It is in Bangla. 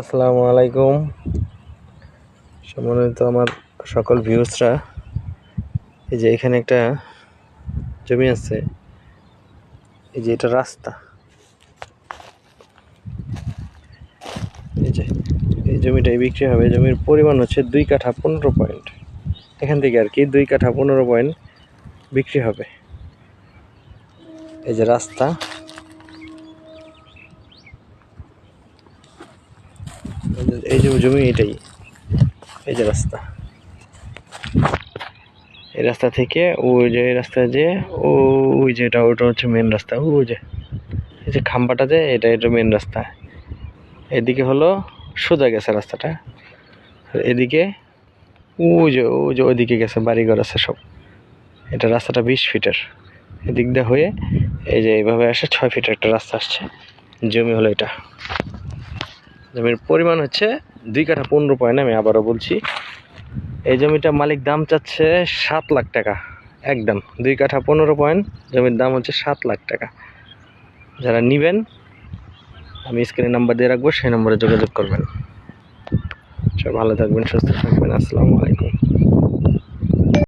আসসালামু আলাইকুম। সম্মানিত আমার সকল ভিউসরা এই যে এখানে একটা জমি আছে, এই যে এটা রাস্তা। এই যে, এই জমিটাই বিক্রি হবে, জমির পরিমাণ হচ্ছে দুই কাঠা পনেরো পয়েন্ট এখান থেকে আর কি দুই কাঠা পনেরো পয়েন্ট বিক্রি হবে। এই যে রাস্তা এই যে জমি এটাই। এই যে রাস্তা। এই রাস্তা থেকে ওই যে এই রাস্তা যে ওই যেটা ওটা হচ্ছে মেন রাস্তা। ওই যে, এই যে খাম্বাটা যে, এটা এটা মেন রাস্তা। এদিকে হলো সোজা গেছে রাস্তাটা। এদিকে ওই যে ওই যে ওইদিকে গেছে, বাড়িঘর আছে সব। এটা রাস্তাটা বিশ ফিটের। এদিক দিয়ে হয়ে এই যে এইভাবে আসে ছয় ফিটের একটা রাস্তা আসছে। জমি হলো এটা। জমির পরিমাণ হচ্ছে দুই কাঠা পনেরো পয়েন্ট আমি আবারও বলছি। এই জমিটা মালিক দাম চাচ্ছে সাত লাখ টাকা, একদম। দুই কাঠা পনেরো পয়েন্ট জমির দাম হচ্ছে সাত লাখ টাকা। যারা নিবেন, আমি স্ক্রিনে নাম্বার দিয়ে রাখব, সেই নম্বরে যোগাযোগ করবেন। সব ভালো থাকবেন, সুস্থ থাকবেন, আসসালামু আলাইকুম।